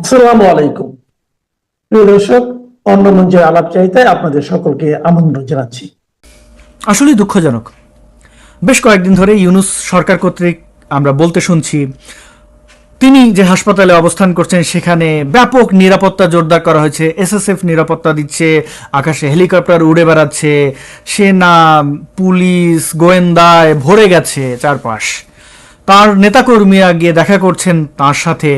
আসসালামু আলাইকুম। প্রিয় দর্শক, অন্য মঞ্চের আলাপ চাইতে আপনাদের সকলকে আমন্ত্রণ জানাচ্ছি। আসলেই দুঃখজনক। বেশ কয়েকদিন ধরে ইউনুস সরকার কর্তৃক আমরা বলতে শুনছি, তিনি যে হাসপাতালে অবস্থান করছেন, সেখানে ব্যাপক নিরাপত্তা জোরদার করা হয়েছে, এসএসএফ নিরাপত্তা দিচ্ছে, আকাশে হেলিকপ্টার উড়ে বেড়াচ্ছে, সেনা, পুলিশ, গোয়েন্দায় ভরে গেছে চারপাশ। তার নেতাকর্মীরা গিয়ে দেখা করছেন, তার সাথে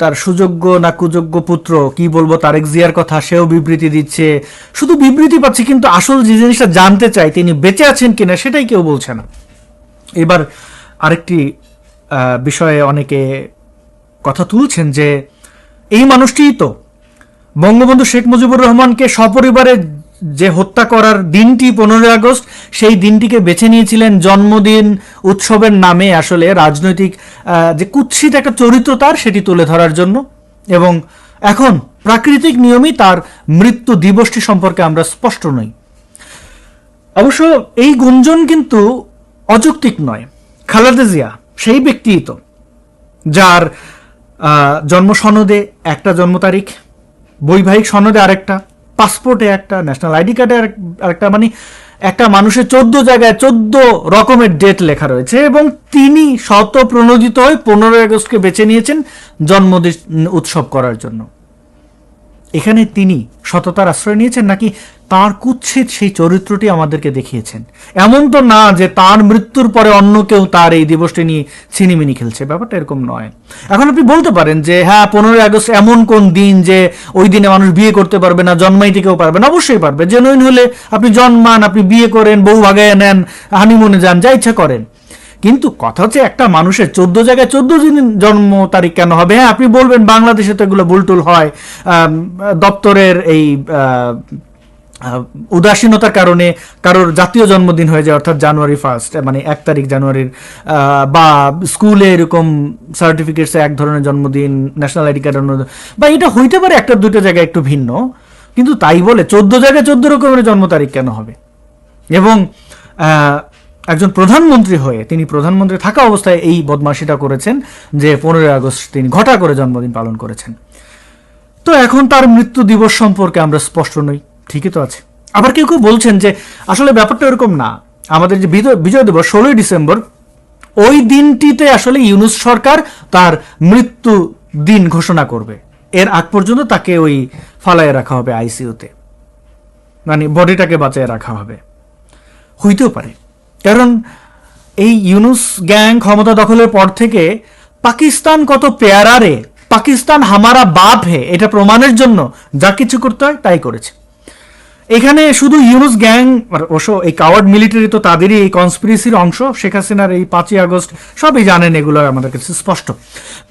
তার সুযোগ্য না কুযোগ্য পুত্র, কি বলব, তারেক জিয়ার কথা সেও বিবৃতি দিচ্ছে। শুধু বিবৃতি পাচ্ছি, কিন্তু আসল যে জিনিসটা জানতে চাই তিনি বেঁচে আছেন কিনা, সেটাই কেউ বলছে না। এবার আরেকটি বিষয়ে অনেকে কথা তুলছেন যে, এই মানুষটিই তো। বঙ্গবন্ধু শেখ মুজিবুর রহমানকে সপরিবারে যে হত্যা করার দিনটি পনেরোই আগস্ট, সেই দিনটিকে বেছে নিয়েছিলেন জন্মদিন উৎসবের নামে আসলে রাজনৈতিক যে কুৎসিত একটা চরিত্র তার, সেটি তুলে ধরার জন্য। এবং এখন প্রাকৃতিক নিয়মই তার মৃত্যু দিবসটি সম্পর্কে আমরা স্পষ্ট নই। অবশ্য এই গুঞ্জন কিন্তু অযৌক্তিক নয়। খালেদা জিয়া, সেই ব্যক্তিই তো, যার জন্ম সনদে একটা জন্ম তারিখ, বৈবাহিক সনদে আরেকটা পাসপোর্টে একটা ন্যাশনাল আইডি কার্ডে আরেকটা মানে একটা মানুষের চোদ্দ জায়গায় চোদ্দ রকমের ডেট লেখা রয়েছে এবং তিনি শত প্রণোদিত হয়ে পনেরোই আগস্টকে বেছে নিয়েছেন জন্মদিন উৎসব করার জন্য। এখানে তিনি সততার আশ্রয় নিয়েছেন নাকি তার কুচ্ছিত সেই চরিত্রটি আমাদেরকে দেখিয়েছেন? এমন তো না যে তার মৃত্যুর পরে অন্য কেউ তার এই দিবসটি নিয়ে ছিনিমিনি খেলছে। ব্যাপারটা এরকম নয়। এখন আপনি বলতে পারেন যে হ্যাঁ পনেরোই আগস্ট এমন কোন দিন যে ওই দিনে মানুষ বিয়ে করতে পারবে না, জন্মাইতে কেউ পারবে না? অবশ্যই পারবে। জেনুইন হলে আপনি জন্মান, আপনি বিয়ে করেন, বউ ভাগায় নেন হানিমুনে যান, যা ইচ্ছা করেন। কিন্তু কথা হচ্ছে একটা মানুষের চোদ্দ জায়গায় চোদ্দ দিন জন্ম তারিখ কেন হবে? হ্যাঁ আপনি বলবেন বাংলাদেশে তো এগুলো বুলটুল হয়। দপ্তরের এই উদাসীনতার কারণে কারোর জাতীয় জন্মদিন হয়ে যায়, অর্থাৎ জানুয়ারি ফার্স্ট মানে এক তারিখ জানুয়ারির বা স্কুলে এরকম সার্টিফিকেটসে এক ধরনের জন্মদিন ন্যাশনাল আইডি কার্ড বা এটা হইতে পারে একটা দুটো জায়গায় একটু ভিন্ন, কিন্তু তাই বলে চোদ্দ জায়গায় চোদ্দ রকমের জন্ম তারিখ কেন হবে? এবং একজন প্রধানমন্ত্রী হয়ে তিনি প্রধানমন্ত্রী থাকা অবস্থায় এই বদমাশিটা করেছেন যে পনেরোই আগস্ট তিনি ঘটা করে জন্মদিন পালন করেছেন। তো এখন তার মৃত্যু দিবস সম্পর্কে আমরা স্পষ্ট নই, ঠিকই তো আছে। আবার কেউ কেউ বলছেন যে আসলে ব্যাপারটা এরকম না। আমাদের যে বিজয়- দিবস ষোলোই ডিসেম্বর, ওই দিনটিতে আসলে ইউনুস সরকার তার মৃত্যু দিন ঘোষণা করবে। এর আগ পর্যন্ত তাকে ওই ফালায় রাখা হবে আইসিইউতে। মানে বডিটাকে বাঁচিয়ে রাখা হবে। হইতেও পারে। কারণ এই ইউনুস গ্যাং ক্ষমতা দখলের পর থেকে পাকিস্তান কত পেয়ারা রে? পাকিস্তান হামারা বাপ হে, এটা প্রমাণের জন্য যা কিছু করতে হয় তাই করেছে। এখানে শুধু ইউনুস গ্যাং অবশ্য এই কাওয়ার্ড মিলিটারি তো তাদেরই এই কনস্পিরেসির অংশ, শেখ হাসিনার এই পাঁচই আগস্ট সবই জানেন, এগুলো আমাদের কাছে স্পষ্ট।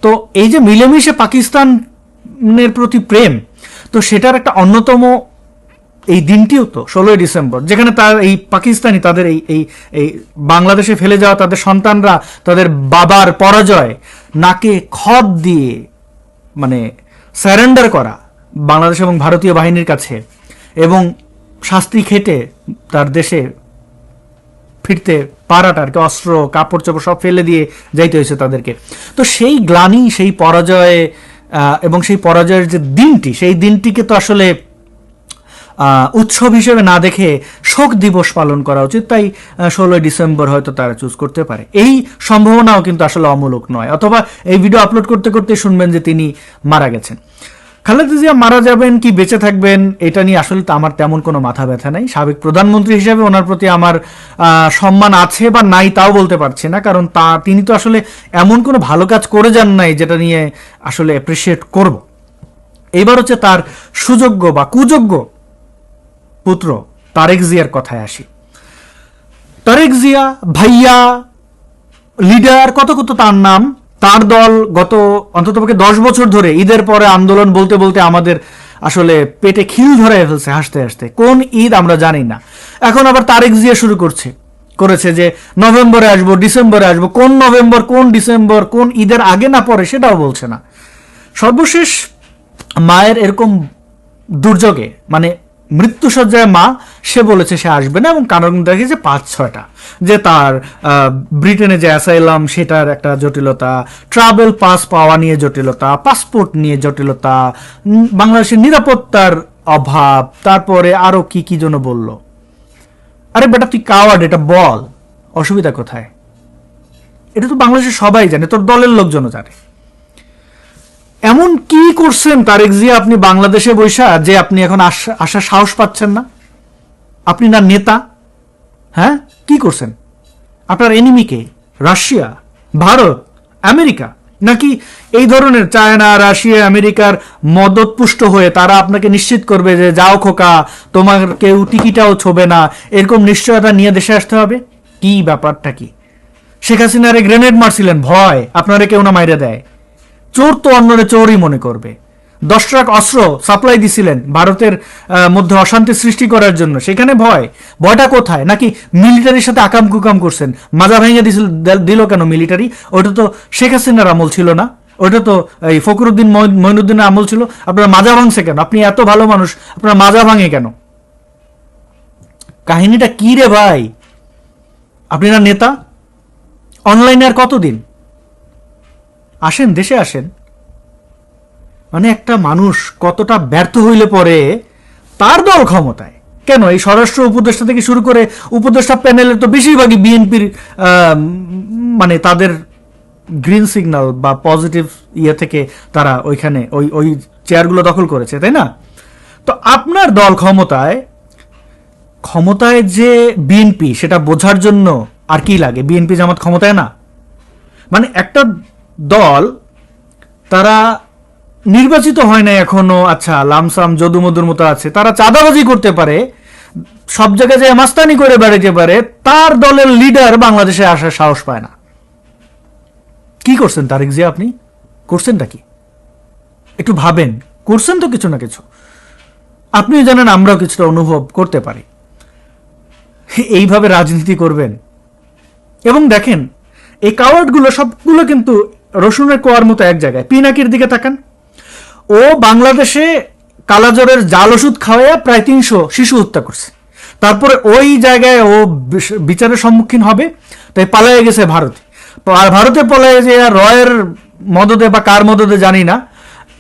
তো এই যে মিলেমিশে পাকিস্তানের প্রতি প্রেম, তো সেটার একটা অন্যতম এই দিনটিও তো ষোলোই ডিসেম্বর, যেখানে তার এই পাকিস্তানি তাদের এই এই এই বাংলাদেশে ফেলে যাওয়া তাদের সন্তানরা, তাদের বাবার পরাজয়, নাকে খত দিয়ে মানে স্যারেন্ডার করা বাংলাদেশ এবং ভারতীয় বাহিনীর কাছে এবং শাস্তি খেটে তার দেশে ফিরতে পারাটা আর কি, অস্ত্র, কাপড় চোপড় সব ফেলে দিয়ে যাইতে হয়েছে তাদেরকে। তো সেই গ্লানি, সেই পরাজয়ে এবং সেই পরাজয়ের যে দিনটি, সেই দিনটিকে তো আসলে উৎসব হিসেবে না দেখে শোক দিবস পালন করা উচিত। তাই ষোলোই ডিসেম্বর হয়তো তারা চুজ করতে পারে। এই সম্ভাবনাও কিন্তু আসলে অমূলক নয়। অথবা এই ভিডিও আপলোড করতে করতে শুনবেন যে তিনি মারা গেছেন। খালেদা জিয়া মারা যাবেন, কি বেঁচে থাকবেন, এটা নিয়ে আসলে আমার তেমন কোনো মাথা ব্যথা নাই। সাবেক প্রধানমন্ত্রী হিসেবে ওনার প্রতি আমার সম্মান আছে বা নাই তাও বলতে পারছি না। কারণ তা, তিনি তো আসলে এমন কোনো ভালো কাজ করে যান নাই যেটা নিয়ে আসলে অ্যাপ্রিসিয়েট করব। এবার হচ্ছে তার সুযোগ্য বা কুযোগ্য পুত্র, তারেক জিয়ার কথায় আসি। তারেক জিয়া ভাইয়া, লিডার, কত কত তার নাম, তার দল গত অন্ততপক্ষে দশ বছর ধরে ঈদের পরে আন্দোলন বলতে বলতে আমাদের আসলে পেটে খিল ধরে ফেলছে হাসতে হাসতে। কোন ঈদ আমরা জানি না। এখন আবার তারেক জিয়া শুরু করছে। করেছে যে নভেম্বরে আসব, ডিসেম্বরে আসব, কোন নভেম্বর, কোন ডিসেম্বর, কোন ঈদের আগে না পরে সেটাও বলছে না। সর্বশেষ মায়ের এরকম দুর্যোগে মানে মৃত্যুসজ্জায় মা, সে বলেছে সে আসবে না এবং কারণ দেখেছে পাঁচ, ছয়টা। যে তার ব্রিটেনে যে অ্যাসাইলাম, সেটার একটা জটিলতা, ট্রাভেল পাস পাওয়া নিয়ে জটিলতা, পাসপোর্ট নিয়ে জটিলতা বাংলাদেশের নিরাপত্তার অভাব, তারপরে আরও কি কি জন্য বলল? আরে বেটা, তুই কাওয়ার্ড এটা বল। অসুবিধা কোথায়? এটা তো বাংলাদেশের সবাই জানে, তোর দলের লোকজনও জানে। এমন কি করছেন তারেক জিয়া আপনি বাংলাদেশে বৈশা যে আপনি এখন আসা- সাহস পাচ্ছেন না? আপনি না নেতা? হ্যাঁ? কি করছেন? আপনার এনিমিকে রাশিয়া? ভারত? আমেরিকা? নাকি এই ধরনের চায়না, রাশিয়া, আমেরিকার মদতপুষ্ট হয়ে তারা আপনাকে নিশ্চিত করবে যে যাও খোকা, তোমার কেউ টিকিটাও ছোবে না, এরকম নিশ্চয়তা নিয়ে দেশে আসতে হবে? কি ব্যাপারটা কি? শেখ হাসিনারে গ্রেনেড মারছিলেন, ভয়, আপনারে কেউ না মাইরে দেয়। চোর তো অন্যরে চোরই মনে করবে। দশ ট্রাক অস্ত্র সাপ্লাই দিছিলেন ভারতের মধ্যে অশান্তি সৃষ্টি করার জন্য। সেখানে ভয়। ভয়টা কোথায়? নাকি মিলিটারির সাথে আকাম কুকাম করছেন? মাজা ভেঙে দিছিল, দিল কেন মিলিটারি? ওটা তো শেখ হাসিনার আমল ছিল না। ওটা তো এই ফকরুদ্দিন মঈনুদ্দিনের আমল ছিল। আপনার মাজা ভাঙছে কেন? আপনি এত ভালো মানুষ, আপনার মাজা ভাঙে কেন? কাহিনীটা কি রে ভাই? আপনি না নেতা? অনলাইনে আর কতদিন? আসেন, দেশে আসেন। মানে একটা মানুষ কতটা ব্যর্থ হইলে পরে তার দল ক্ষমতায়। কেন? এই স্বরাষ্ট্র উপদেষ্টা থেকে শুরু করে উপদেষ্টা প্যানেলের তো বেশিরভাগই বিএনপির মানে তাদের গ্রিন সিগন্যাল বা পজিটিভ ইয়ে থেকে তারা ওইখানে ওই ওই চেয়ারগুলো দখল করেছে, তাই না? তো আপনার দল ক্ষমতায় ক্ষমতায় যে বিএনপি, সেটা বোঝার জন্য আর কি লাগে? বিএনপি জামাত ক্ষমতায় না? মানে একটা দল, তারা নির্বাচিত হয় না এখনও। আচ্ছা লামসাম, যদুমধুর মতো আছে। তারা চাঁদাবাজি করতে পারে, সব জায়গায় যে মাস্তানি করে বেড়াতে পারে, তার দলের লিডার বাংলাদেশে আসার সাহস পায় না। কি করছেন তারেক জিয়া আপনি? করছেনটা কি? একটু ভাবেন, করছেন তো কিছু না কিছু। আপনি জানেন আমরাও কিছুটা অনুভব করতে পারি। এইভাবে রাজনীতি করবেন? এবং দেখেন, এই কাওয়ার্ডগুলো সবগুলো কিন্তু রসুনের কোয়ার মতো এক জায়গায়। পিনাকির দিকে তাকান। ও বাংলাদেশে কালাজ্বরের জাল ওষুধ খাওয়াইয়া প্রায় তিনশো শিশু হত্যা করছে। তারপরে ওই জায়গায় ও বিচারের সম্মুখীন হবে, তাই পালাইয়া গেছে ভারতে। আর ভারতে পলায় যে রয়ের মদদে বা কার মদদে জানি না।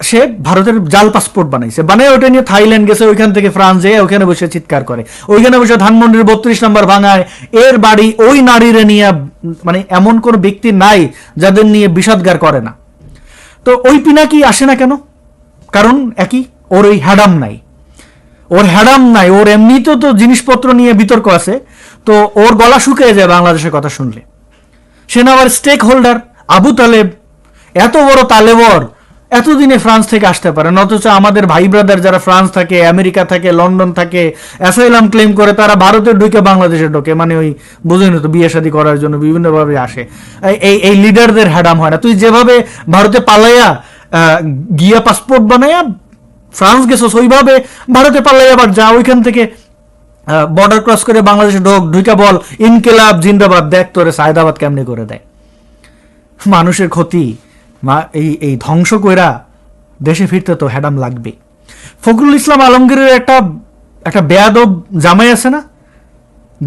সে ভারতের জাল পাসপোর্ট বানাইছে। বানাই ওটা নিয়ে থাইল্যান্ড গেছে, ওইখান থেকে ফ্রান্স যেয়ে ওখানে বসে চিৎকার করে। ওইখানে বসে ধানমন্ডির বত্রিশ নম্বর ভাঙায়। এর বাড়ি ওই নারীরে নিয়ে মানে এমন কোন ব্যক্তি নাই যাদের নিয়ে বিষাদগার করে না। তো ওই পিনাকি আসে না কেন? কারণ একই, ওর ওই হ্যাডাম নাই। ওর হ্যাডাম নাই, ওর এমনিতেও তো জিনিসপত্র নিয়ে বিতর্ক আছে। তো ওর গলা শুকিয়ে যায় বাংলাদেশের কথা শুনলে। সে না স্টেক হোল্ডার আবু তালেব। এত বড় তালেবর এতদিনে ফ্রান্স থেকে আসতে পারে অথচ আমাদের ভাই ব্রাদার যারা ফ্রান্স থাকে, আমেরিকা থাকে, লন্ডন থাকে, অ্যাসাইলাম ক্লেম করে তারা ভারতে ঢুকে বাংলাদেশে ঢোকে। মানে ওই বুঝেন তো, বিয়ে শাদী করার জন্য বিভিন্নভাবে আসে। এই- এই লিডারদের হ্যাডাম হয় না। তুই যেভাবে ভারতে পালাইয়া গিয়া পাসপোর্ট বানাইয়া, ফ্রান্স গেছস, ওইভাবে ভারতে পালাইয়া আবার যা, ওইখান থেকে বর্ডার ক্রস করে বাংলাদেশে ঢোক, ঢুইকা বল, ইনকেলাব, জিন্দাবাদ, দেখ তোরে সায়দাবাদ কেমনি করে দেয়। মানুষের ক্ষতি। মা, এই এই ধ্বংস কইরা দেশে ফিরতে তো হ্যাডাম লাগবে ফখরুল ইসলাম আলমগীরের একটা একটা বেয়াদব জামাই আছে না?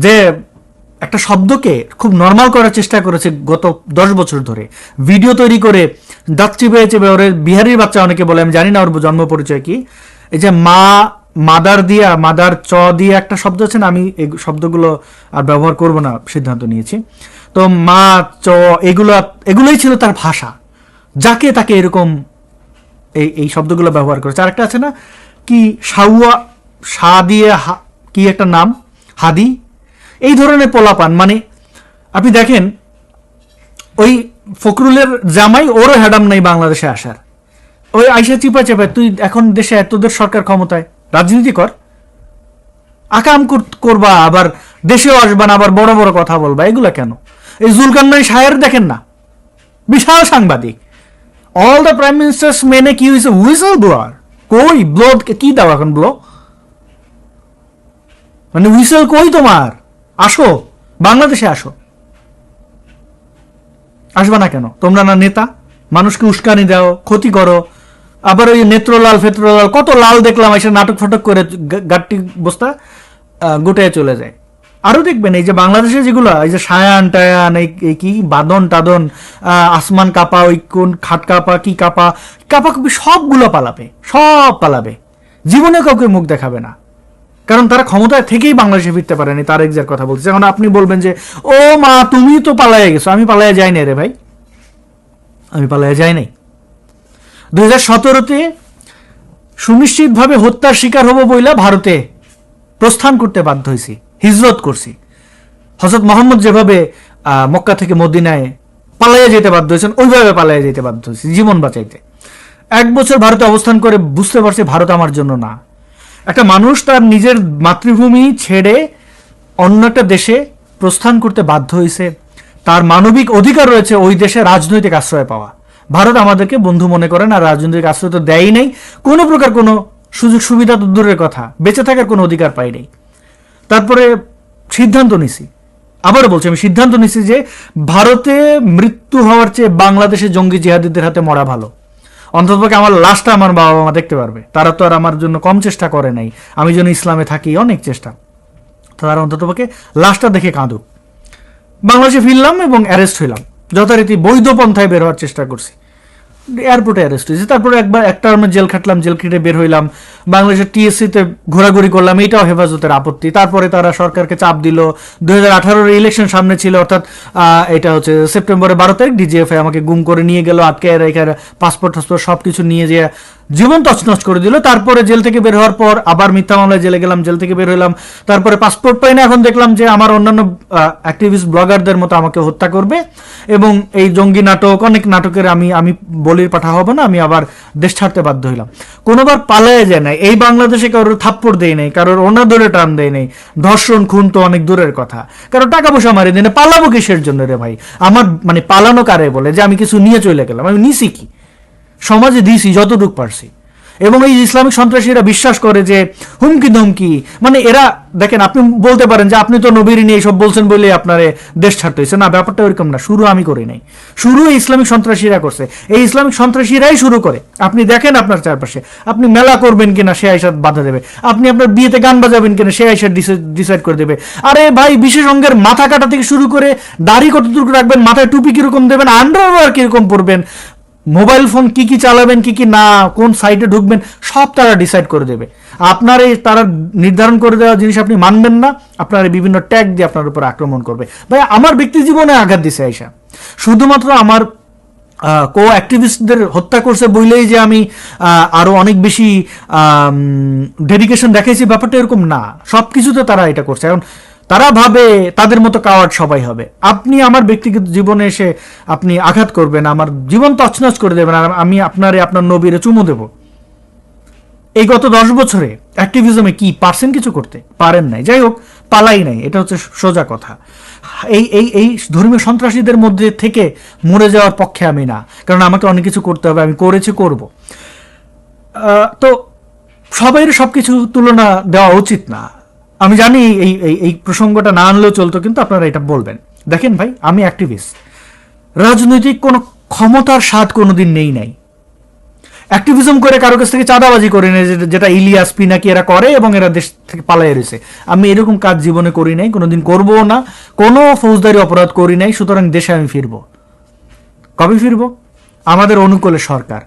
যে একটা শব্দকে খুব নর্মাল করার চেষ্টা করেছে গত দশ বছর ধরে। ভিডিও তৈরি করে দাঁত চিপে চেপে ওরে বিহারির বাচ্চা অনেকে বলে, আমি জানি না ওর জন্ম পরিচয় কি। এই যে মা, মাদার দিয়া, মাদার চ দিয়ে একটা শব্দ আছে না, আমি এই শব্দগুলো আর ব্যবহার করব না সিদ্ধান্ত নিয়েছি। তো মা, চ, এগুলো, এগুলোই ছিল তার ভাষা। যাকে তাকে এরকম এই এই শব্দগুলো ব্যবহার করেছে। আরেকটা আছে না, কি সাউয়া সা দিয়ে কি একটা নাম? হাদি। এই ধরনের পোলাপান মানে আপনি দেখেন, ওই ফখরুলের জামাই ওরও হ্যাডাম নাই বাংলাদেশে আসার। ওই আইসা চিপা চেপা, তুই এখন দেশে এতদের সরকার ক্ষমতায়, রাজনীতি কর। আকাম কর- করবা, আবার দেশেও আসবা না, আবার বড় বড় কথা বলবা, এগুলা কেন? এই জুলকান্নাই সায়ের দেখেন না। বিশাল সাংবাদিক। অল দ্য প্রাইম মিনিস্টার্স মেনে কি হয়েছে হুইসেল ব্লোয়ার কই? ব্লো কি দাও এখন ব্লো মানে হুইসেল কই তোমার? আসো, বাংলাদেশে আসো। আসবা না কেন? তোমরা না নেতা? মানুষকে উস্কানি দাও, ক্ষতি করো। আবার ওই নেত্রলাল, ফেত্রলাল, কত লাল দেখলাম, এসে নাটক ফটক করে গাট্টি বস্তা গুটিয়ে চলে যায়। আরও দেখবেন, এই যে বাংলাদেশে যেগুলো, এই যে সায়ান টায়ান, এই কি বাদন টাদন আসমান কাপা, ওই কোন খাট কাপা, কি কাপা কাপা কুপি সবগুলো পালাবে, সব পালাবে। জীবনে কাউকে মুখ দেখাবে না। কারণ তারা ক্ষমতায় থেকেই বাংলাদেশে ফিরতে পারেনি, তার এক্সার কথা বলছে। এখন আপনি বলবেন যে, ও মা, তুমি তো পালাইয়া গেছো, আমি পালাইয়া যাই না রে ভাই। আমি পালাইয়া যাই নাই। দুই হাজার সতেরোতে সুনিশ্চিতভাবে হত্যার শিকার হব বইলা ভারতে প্রস্থান করতে বাধ্য হয়েছি হিজরত করছি। হজরত মোহাম্মদ যেভাবে মক্কা থেকে মদিনায় পালাইয়া যেতে বাধ্য হয়েছেন, ওইভাবে পালাইয়া যেতে বাধ্য হয়েছি, জীবন বাঁচাইতে। এক বছর ভারতে অবস্থান করে বুঝতে পারছি ভারত আমার জন্য না। একটা মানুষ তার নিজের মাতৃভূমি ছেড়ে অন্য একটা দেশে প্রস্থান করতে বাধ্য হয়েছে, তার মানবিক অধিকার রয়েছে ওই দেশে রাজনৈতিক আশ্রয় পাওয়া। ভারত আমাদেরকে বন্ধু মনে করেন আর রাজনৈতিক আশ্রয় তো দেয়ই নাই, কোনো প্রকার কোনো সুযোগ সুবিধা তো দূরের কথা, বেঁচে থাকার কোনো অধিকার পাই নাই। তারপরে সিদ্ধান্ত নিছি। আবারও বলছি, আমি সিদ্ধান্ত নিছি যে ভারতে মৃত্যু হওয়ার চেয়ে বাংলাদেশে জঙ্গি জিহাদিদের হাতে মরা ভালো। অন্ততপক্ষে আমার লাশটা আমার বাবা মা দেখতে পারবে। তারা তো আর আমার জন্য কম চেষ্টা করে নাই। আমি যেন ইসলামে থাকি, অনেক চেষ্টা। তারা অন্ততপক্ষে লাশটা দেখে কাঁদুক। বাংলাদেশে ফিরলাম এবং অ্যারেস্ট হইলাম। যথারীতি বৈধ পন্থায় বের হওয়ার চেষ্টা করছি। এয়ারপোর্টে অ্যারেস্ট হয়েছে। তারপরে একবার একটা আমি জেল খাটলাম, জেল কেটে বের হইলাম। বাংলাদেশের টিএসসিতে ঘোরাঘুরি করলাম, এটাও হেফাজতের আপত্তি। তারপরে তারা সরকারকে চাপ দিল। দুই হাজার ইলেকশন সামনে ছিল, অর্থাৎ এটা হচ্ছে সেপ্টেম্বরে বারো তারিখ ডিজিএফআই আমাকে গুম করে নিয়ে গেল, আটকে রেখে পাসপোর্ট টাসপোর্ট সব কিছু নিয়ে যে জীবন তছনছ করে দিল। তারপরে জেল থেকে বের হওয়ার পর আবার মিথ্যা মামলায় জেলে গেলাম, জেল থেকে বের হইলাম। তারপরে পাসপোর্ট পাই না, এখন দেখলাম যে আমার অন্যান্য অ্যাক্টিভিস্ট ব্লগারদের মতো আমাকে হত্যা করবে। এবং এই জঙ্গি নাটক, অনেক নাটকের আমি আমি বলির পাঠা হব না, আমি আবার দেশ ছাড়তে বাধ্য হইলাম। কোনোবার পালায় যায় নাই। এই বাংলাদেশে কারোর থাপ্পড় দেয় নাই, কারোর ধরে টান দেয় নাই। ধর্ষণ, খুন তো অনেক দূরের কথা। কারও টাকা পয়সা মারি দেয় না পালাবো কিসের জন্য রে ভাই? আমার মানে পালানো কারে বলে? যে আমি কিছু নিয়ে চলে গেলাম। আমি নিছি কি? সমাজে দিছি, যতটুক পারছি। এবং এই ইসলামিক সন্ত্রাসীরা বিশ্বাস করে যে হুমকি ধমকি মানে এরা, দেখেন, আপনি বলতে পারেন যে আপনি তো নবীর নিয়ে এইসব বলছেন বলে আপনার দেশ ছাড়তে হয়েছে। না, ব্যাপারটা ওইরকম না, শুরু আমি করি নাই। শুরু ইসলামিক সন্ত্রাসীরা করছে। এই ইসলামিক সন্ত্রাসীরাই শুরু করে। আপনি দেখেন আপনার চারপাশে, আপনি মেলা করবেন কিনা সে আইসার বাধা দেবে। আপনি আপনার বিয়েতে গান বাজাবেন কিনা সে আইসার ডিসাইড করে দেবে। আরে ভাই, বিশেষ অঙ্গের মাথা কাটা থেকে শুরু করে দাড়ি কতটুকু রাখবেন, মাথায় টুপি কীরকম দেবেন, আন্ডারওয়্যার কীরকম পরবেন মোবাইল ফোন কি কি চালাবেন কি কি না কোন সাইটে ঢুকবেন সব তারা ডিসাইড করে দেবে। আপনার এই তারা নির্ধারণ করে দেওয়া জিনিস আপনি মানবেন না আপনার বিভিন্ন ট্যাগ দিয়ে আপনার উপর আক্রমণ করবে। ভাই আমার ব্যক্তি জীবনে আঘাত দিছে আইসা শুধুমাত্র আমার কো অ্যাক্টিভিস্টদের হত্যা করছে বইলেই যে আমি আহ, আরও অনেক বেশি ডেডিকেশন দেখাইছি ব্যাপারটা এরকম না। সব কিছুতে তারা এটা করছে। এখন তারা ভাবে তাদের মতো কাওয়ার্ড সবাই হবে। আপনি আমার ব্যক্তিগত জীবনে এসে আপনি আঘাত করবেন, আমার জীবন তছনছ করে দেবেন, আর আমি আপনারে, আপনার নবীরে চুমু দেব। এই গত দশ বছরে অ্যাক্টিভিজমে কি পারছেন কিছু করতে? পারেন নাই। যাই হোক, পালাই নাই। এটা হচ্ছে সোজা কথা। এই এই এই ধর্মীয় সন্ত্রাসীদের মধ্যে থেকে মরে যাওয়ার পক্ষে আমি না। কারণ আমাকে অনেক কিছু করতে হবে, আমি করেছি, করব। তো সবাই সব কিছু তুলনা দেওয়া উচিত না। আমি জানি এই এই প্রসঙ্গটা না আনলেও চলতো, কিন্তু আপনারা এটা বলবেন। দেখেন ভাই, আমি অ্যাক্টিভিস্ট রাজনৈতিক কোনো ক্ষমতার স্বাদ কোনোদিন নেই নাই। অ্যাক্টিভিজম করে কারও কাছ থেকে চাঁদাবাজি করে নেয় যেটা ইলিয়াস পিনাকি এরা করে এবং এরা দেশ থেকে পালাই রয়েছে। আমি এরকম কাজ জীবনে করি নাই, কোনোদিন করব না। কোনো ফৌজদারি অপরাধ করি নাই, সুতরাং দেশে আমি ফিরবো। কবে ফিরবো? আমাদের অনুকূলে সরকার।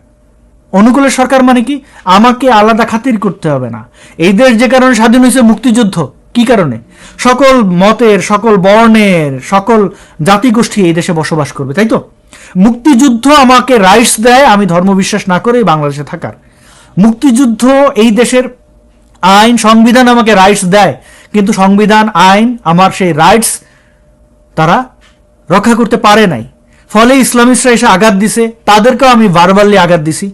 অনুকূলের সরকার মানে কি? আমাকে আলাদা খাতির করতে হবে না। এই দেশ যে কারণে স্বাধীন হয়েছে, মুক্তিযুদ্ধ। কি কারণে? সকল মতের, সকল বর্ণের, সকল জাতিগোষ্ঠী এই দেশে বসবাস করবে, তাই তো? মুক্তিযুদ্ধ আমাকে রাইটস দেয়, আমি ধর্মবিশ্বাস না করে বাংলাদেশে থাকার। মুক্তিযুদ্ধ এই দেশের আইন, সংবিধান আমাকে রাইটস দেয়, কিন্তু সংবিধান, আইন আমার সেই রাইটস তারা রক্ষা করতে পারে নাই। ফলে ইসলামিস্টরা এসে আঘাত দিছে, তাদেরকেও আমি ভার্বালি আঘাত দিছি।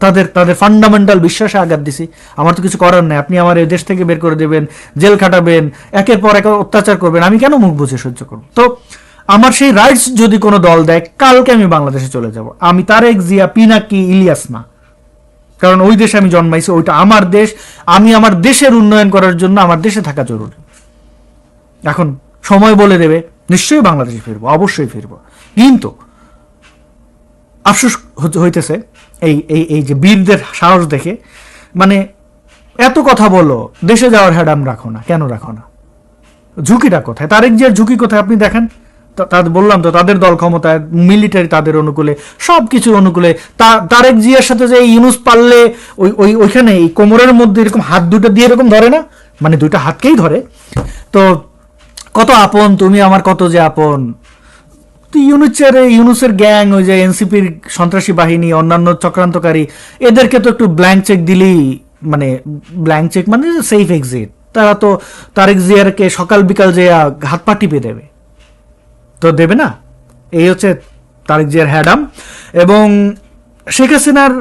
তাদের তাদের ফান্ডামেন্টাল বিশ্বাসে আঘাত দিছি। আমার তো কিছু করার নাই। আপনি আমার এই দেশ থেকে বের করে দেবেন, জেল খাটাবেন, একের পর এক অত্যাচার করবেন, আমি কেন মুখ বুঝে সহ্য করব? তো আমার সেই রাইটস যদি কোনো দল দেয়, কালকে আমি বাংলাদেশে চলে যাব। আমি তারেক জিয়া, পিনাকি, ইলিয়াস না। কারণ ওই দেশে আমি জন্মাইছি, ওইটা আমার দেশ। আমি আমার দেশের উন্নয়ন করার জন্য আমার দেশে থাকা জরুরি। এখন সময় বলে দেবে, নিশ্চয়ই বাংলাদেশে ফিরবো, অবশ্যই ফিরবো। কিন্তু, আফসোস হইতেছে এই এই এই যে বীরদের সাহস দেখে মানে এত কথা বলো, দেশে যাওয়ার হ্যাডাম রাখো না, কেন রাখো না? ঝুঁকিটা কোথায়? তারেক জিয়ার ঝুঁকি কোথায় আপনি দেখেন? তাদের বললাম তো, তাদের দল ক্ষমতায়, মিলিটারি তাদের অনুকূলে সব কিছুর অনুকূলে তারেক জিয়ার সাথে যে ইউনুস পারলে, ওই ওই, ওইখানে এই কোমরের মধ্যে এরকম হাত দুটো দিয়ে এরকম ধরে না? মানে দুইটা হাতকেই ধরে। তো, কত আপন, তুমি আমার কত যে আপন। তো ইউনুসের ইউনুসের গ্যাং, ওই যে এনসিপির সন্ত্রাসী বাহিনী, অন্যান্য চক্রান্তকারী, এদেরকে তো একটু ব্ল্যাঙ্ক চেক দিলেই মানে ব্ল্যাঙ্ক চেক মানে সেফ এক্সিট তারা তো তারেক জিয়ারকে সকাল বিকাল যে হাত পা টিপে দেবে। তো দেবে না। এই হচ্ছে তারেক জিয়ার হ্যাডাম এবং শেখ হাসিনার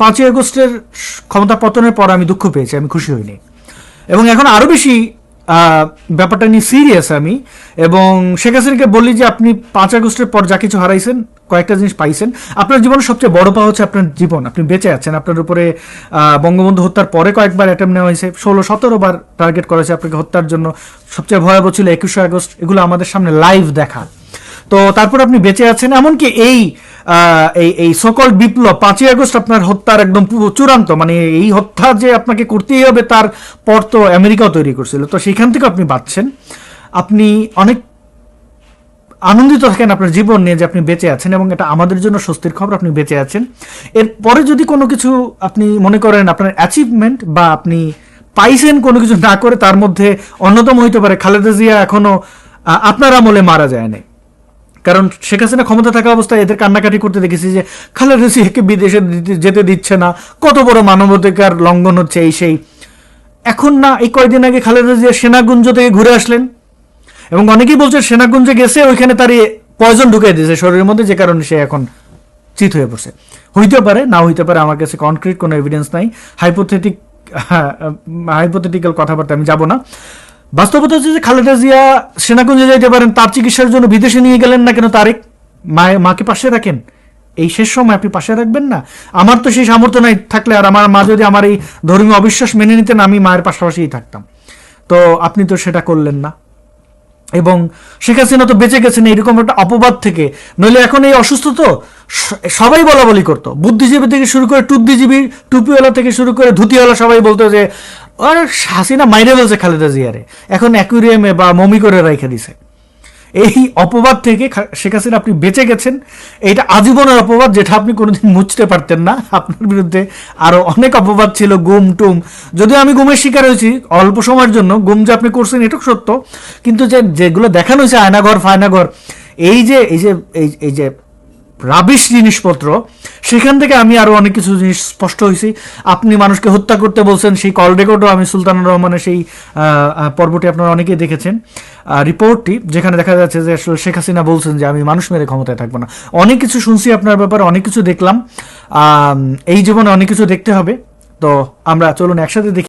পাঁচই আগস্টের ক্ষমতা পতনের পর আমি দুঃখ পেয়েছি, আমি খুশি হইনি। এবং এখন আরও বেশি ব্যাপারটা নিয়ে সিরিয়াস আমি। এবং শেখ হাসিনাকে বললি যে আপনি পাঁচ আগস্টের পর যা কিছু হারাইছেন, কয়েকটা জিনিস পাইছেন, আপনার জীবনের সবচেয়ে বড় পা হচ্ছে আপনার জীবন। আপনি বেঁচে আছেন, আপনার উপরে বঙ্গবন্ধু হত্যার পরে কয়েকবার অ্যাটেম্প নেওয়া হয়েছে। ষোলো, সতেরো বার টার্গেট করেছে আপনাকে হত্যার জন্য। সবচেয়ে ভয়াবহ ছিল একুশে আগস্ট। এগুলো আমাদের সামনে লাইভ দেখা। তো তারপর আপনি বেঁচে আছেন, এমনকি এই এই এই সকল বিপ্লব, পাঁচই আগস্ট আপনার হত্যার একদম চূড়ান্ত মানে এই হত্যা যে আপনাকে করতেই হবে তার পর তো আমেরিকাও তৈরি করছিল। তো সেখান থেকে আপনি বাঁচছেন। আপনি অনেক আনন্দিত থাকেন আপনার জীবন নিয়ে যে আপনি বেঁচে আছেন এবং এটা আমাদের জন্য স্বস্তির খবর, আপনি বেঁচে আছেন। এরপরে যদি কোনো কিছু আপনি মনে করেন আপনার অ্যাচিভমেন্ট বা আপনি পাইছেন কোনো কিছু না করে, তার মধ্যে অন্যতম হইতে পারে খালেদা জিয়া এখনও আপনার আমলে মারা যায় নাই। কারণ শেখ হাসিনা ক্ষমতা থাকা অবস্থায় এদের কান্নাকাটি করতে দেখেছি যে খালেদা জিয়াকে বিদেশে যেতে দিচ্ছে না। কত বড় মানবাধিকার লঙ্ঘন হচ্ছে এই সেই। এখন না, এই কয়দিন আগে খালেদা জিয়া সেনাগুঞ্জ থেকে ঘুরে আসলেন। এবং অনেকেই বলছে সেনাগুঞ্জে গেছে, ওইখানে তার পয়জন ঢুকিয়ে দিয়েছে। শরীরের মধ্যে যে কারণে সে এখন চিত হয়ে পড়ছে। হইতে পারে, না হইতে পারে, আমার কাছে কনক্রিট কোনো এভিডেন্স নাই। হাইপোথেটিক হাইপোথেটিক্যাল কথাবার্তা আমি যাব না। বাস্তবতা হচ্ছে যে খালেদা জিয়া সেনাকুঞ্জে যাইতে পারেন, তার চিকিৎসার জন্য বিদেশে নিয়ে গেলেন না কেন? তারেক মায়ে মাকে পাশে রাখেন। এই শেষ সময় আপনি পাশে রাখবেন না? আমার তো সেই সামর্থ্য নাই থাকলে, আর আমার মা যদি আমার এই ধর্মীয় অবিশ্বাস মেনে নিতেন, আমি মায়ের পাশাপাশিই থাকতাম। তো আপনি তো সেটা করলেন না। এবং শেখ হাসিনা তো বেঁচে গেছেন, এরকম একটা অপবাদ থেকে। নইলে এখন এই অসুস্থ তো সবাই বলা বলি করতো। বুদ্ধিজীবী থেকে শুরু করে টুদ্দিজীবী টুপিওয়ালা থেকে শুরু করে ধুতিওয়ালা সবাই বলতো যে আর হাসিনা মাইরে বলছে খালেদা জিয়ারে। এখন অ্যাকুরিয়ামে বা মমি করে রেখে দিছে। এই অপবাদ থেকে শেখ হাসিনা আপনি বেঁচে গেছেন। এইটা আজীবনের অপবাদ যেটা আপনি কোনোদিন মুছতে পারতেন না। আপনার বিরুদ্ধে আরও অনেক অপবাদ ছিল, গুম টুম। যদিও আমি গুমের শিকার হয়েছি অল্প সময়ের জন্য, গুম যে আপনি করছেন এটা সত্য। কিন্তু যে যেগুলো দেখানো হয়েছে আয়নাঘর ফায়নাঘর, এই যে এই যে এই যে রাবিশ জিনিসপত্র, সেখান থেকে আমি আরও অনেক কিছু জিনিস স্পষ্ট হয়েছি আপনি মানুষকে হত্যা করতে বলছেন, সেই কল রেকর্ডও আমি সুলতানুর রহমানের সেই পর্বটি আপনারা অনেকেই দেখেছেন। রিপোর্টটি যেখানে দেখা যাচ্ছে যে আসলে শেখ হাসিনা বলছেন যে আমি মানুষ মেরে ক্ষমতায় থাকব না। অনেক কিছু শুনছি আপনার ব্যাপারে, অনেক কিছু দেখলাম। এই জীবনে অনেক কিছু দেখতে হবে। তো আমরা চলুন একসাথে দেখি।